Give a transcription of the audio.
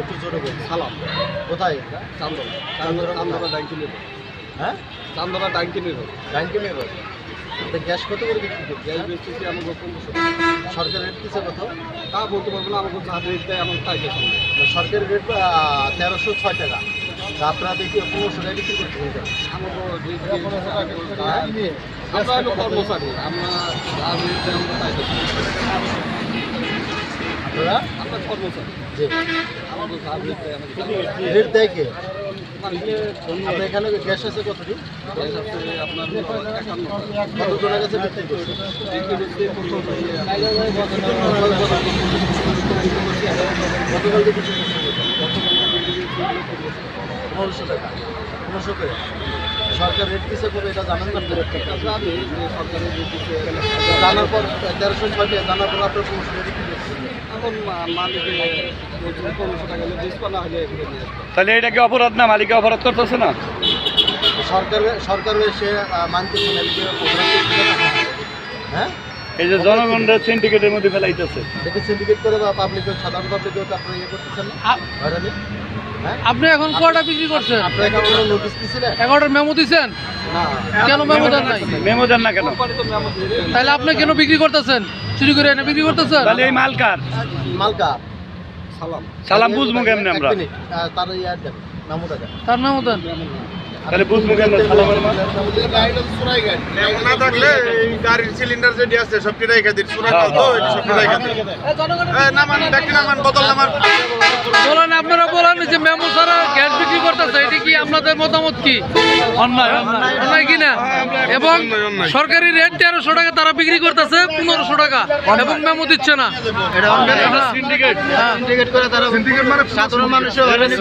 একটু জোরে বলুন। সালাম। কোথায় চান্দনা চান্দনা চান্দনা ডাঙ্কিনি রোড। হ্যাঁ? চান্দনা ডাঙ্কিনি রোড। ব্যাংকিং এর তো গ্যাস কত করে বিক্রি করছে গ্যাস বেচতেছি আমাকে পনেরোশো সরকার রেট কিসে কত? তা বলতে পারব না আমাকে যা রেট দেয় আমার তাই সরকারি রেট তেরোশো ছয় টাকা। আপনারা দেখি বিক্রি করতে বলছেন আমাকে আমরা হলো কর্মচারী আমরা তাই আপনারা? কর্মচারী। রেট দেয় কে? আপনার এখানে গ্যাস আছে কতটি? গ্যাস আছে আপনার কাছে বিক্রি করছে? গতকাল বিক্রি করছে? পনেরোশো টাকা। পনেরোশো করে। সরকার রেট কিসে করবে এটা জানেন না? আমি সরকারের দিচ্ছে জানার পর তেরোশো টাকা জানার পর আপনার পনেরোশো টাকা বিক্রি করছেন এখন মা- মালিকে পনেরোশো টাকা ডিসকাউন্ট না হলে এগুলো নিয়ে আসবে। তাহলে এটা কি অপরাধ না? মালিকে অপরাধ করতেছে না? সরকারের সরকার এসে মানতেছে এই যে জনগণরা সিন্ডিকেটের মধ্যে ফেলাইতেছে। সিন্ডিকেট করে বা পাবলিকের সাধারণ পাবলিকেও আপনারা ইয়ে করতেছেন হ্যাঁ? আপনি এখন কটা বিক্রি করছেন? আপনারা কি কোনো নোটিশ দিছিলেন? এগারোটার মেমো দিচ্ছেন কেন মেমো দেন নাই? মেমো দেন না কেন? কোম্পানি তো মেমো দিয়ে দেয়। তাহলে আপনি কেন বিক্রি করতেছেন? চুরি করে এনে বিক্রি করতেছেন? তাহলে এই মালকার। মালকার। মালকা সালাম। সালাম বুঝব কেমনে আমরা? তার ইয়ার দেন নামটা দেন। তার মেমো দেন। তাহলে বুঝব কেমনে সালামের না থাকলে এই গাড়ির সিলিন্ডার যেটি আছে সবটি রেখে দিন। সুরা তো এটি সবটি রেখে দিন। এই নামান ব্যক্তি নামান বোতল নামান। বলেন আপনারা বলেন যে মেমো ছাড়া গ্যাস বিক্রি করতেছে এটি কি আপনাদের মতামত কি? অন্যায় অন্যায়। কিনা এবং সরকারি রেট তেরোশো টাকা তারা বিক্রি করতেছে পনেরোশো টাকা এবং মেমো দিচ্ছে না। এটা হ্যাঁ। সিন্ডিকেট হ্যাঁ সিন্ডিকেট করে তারা মানে সাধারণ মানুষের হয়রানি